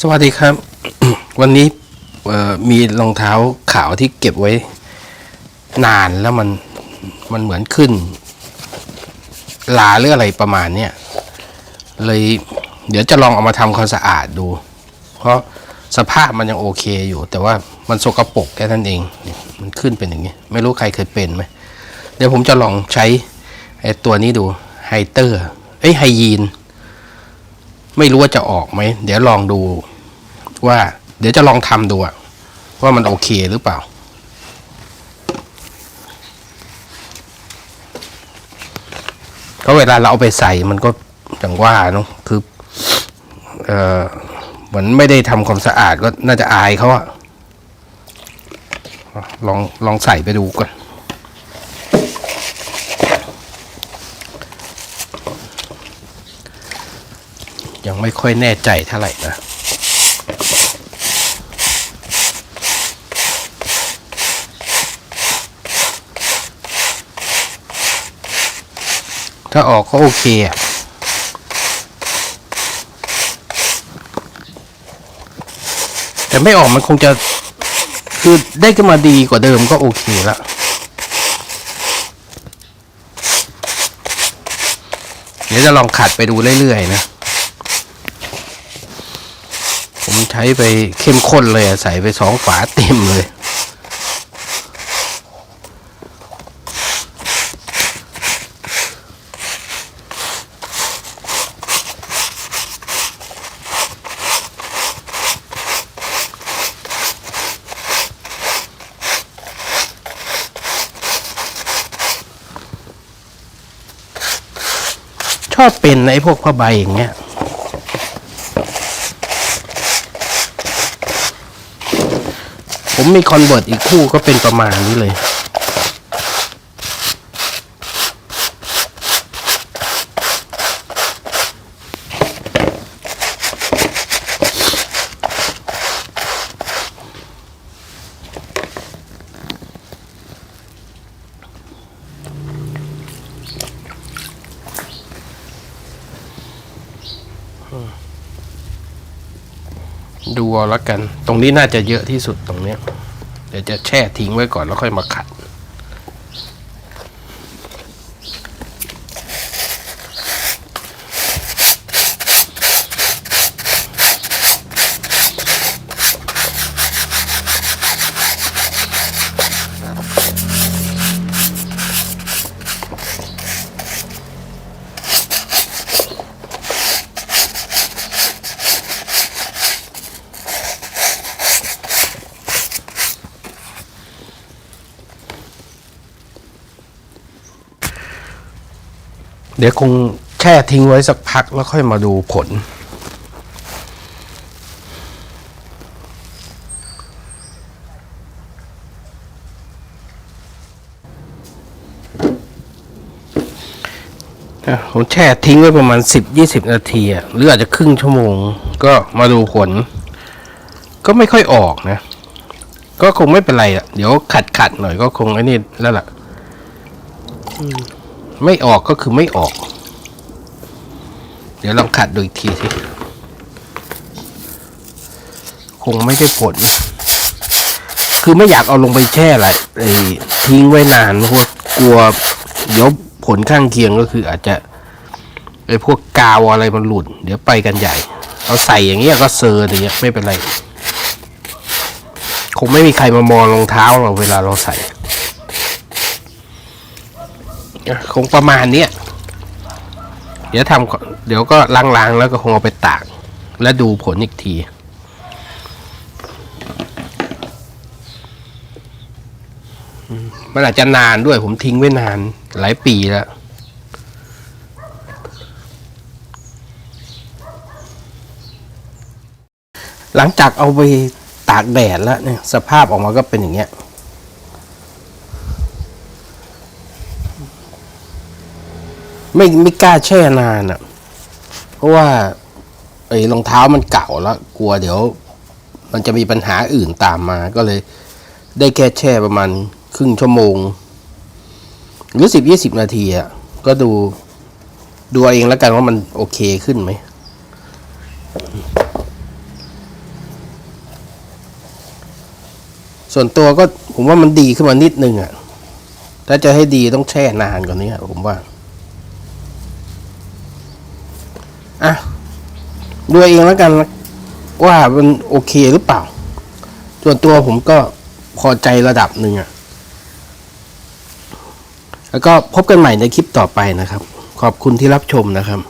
สวัสดีครับ วันนี้มีรองเท้าขาวที่เก็บไว้ นานแล้วมันมันเหมือนขึ้น ลาหรืออะไรประมาณเนี้ยเลยเดี๋ยวจะลองเอามาทำความสะอาดดู เพราะสภาพมันยังโอเคอยู่ แต่ว่ามันสกปรกแค่นั้นเอง มันขึ้นเป็นอย่างนี้ ไม่รู้ใครเคยเป็นไหมเดี๋ยวผมจะลองใช้ไอ้ตัวนี้ดูไฮเตอร์เอ้ไฮยีน ไม่รู้ว่าจะออกไหม เดี๋ยวลองดูว่า เดี๋ยวจะลองทำดูว่ามันโอเคหรือเปล่า ก็เวลาเราเอาไปใส่มันก็อย่างว่าเนาะคือเออเหมือนไม่ได้ทำความสะอาดก็น่าจะอายเขาอะลองลองใส่ไปดูก่อน ไม่ค่อยแน่ใจเท่าไหร่นะถ้าออกก็โอเคอะแต่ไม่ออกมันคงจะคือได้ขึ้นมาดีกว่าเดิมก็โอเคละเดี๋ยวจะลองขัดไปดูเรื่อยๆนะ ผม ใช้ไปเข้มข้นเลยใส่ไปสองฝาเต็มเลย ชอบเป็นไอ้พวกผ้าใบอย่างเงี้ย ผมมีคอนเวิร์ตอีกคู่ก็เป็นประมาณนี้เลย ดูเอาละกัน ตรงนี้น่าจะเยอะที่สุดตรงเนี้ย เดี๋ยวจะแช่ทิ้งไว้ก่อนแล้วค่อยมาขัด เดี๋ยวคงแช่ทิ้งไว้สักพักแล้วค่อยมาดูผลอะผมแช่ทิ้งไว้ประมาณสิบยี่สิบนาทีหรืออาจจะครึ่งชั่วโมง ก็มาดูผล ก็ไม่ค่อยออกนะ ก็คงไม่เป็นไรอะเดี๋ยวขัดขัดๆหน่อยก็คงไอ้นี่แล้วล่ะ ไม่ออกก็คือไม่ออก เดี๋ยวลองขัดดูอีกทีสิคงไม่ได้ผล คือไม่อยากเอาลงไปแช่แหละไอ้ทิ้งไว้นานเพราะว่ากลัวเดี๋ยวผลข้างเคียงก็คืออาจจะไอ้พวกกาวอะไรมันหลุด เดี๋ยวไปกันใหญ่ เอาใส่อย่างเงี้ยก็เซอร์อย่างเงี้ยไม่เป็นไร คงไม่มีใครมามองรองเท้าเราเวลาเราใส่ คงประมาณเนี้ยเดี๋ยวทำเดี๋ยวก็ล้างๆแล้วก็คงเอาไปตาก แล้วดูผลอีกที มันอาจจะนานด้วยผมทิ้งไว้นานหลายปีแล้วหลังจากเอาไปตากแดดแล้วเนี่ยสภาพออกมาก็เป็นอย่างเงี้ย ไม่ไม่กล้าแช่นานอะ่ะ เพราะว่าไอ้รองเท้ามันเก่าแล้ว กลัวเดี๋ยว มันจะมีปัญหาอื่นตามมา ก็เลย ได้แค่แช่ประมาณครึ่งชั่วโมง หรือสิบยี่สิบนาทีอะ่ะ ก็ดูดูเองแล้วกันว่ามันโอเคขึ้นไหมส่วนตัวก็ผมว่ามันดีขึ้นมานิดนึงอะ่ะ ถ้าจะให้ดีต้องแช่นานกว่านนี้ผมว่า อะดูเองแล้วกันว่ามันโอเคหรือเปล่า ส่วนตัวผมก็พอใจระดับหนึ่งอะแล้วก็พบกันใหม่ในคลิปต่อไปนะครับ ขอบคุณที่รับชมนะครับ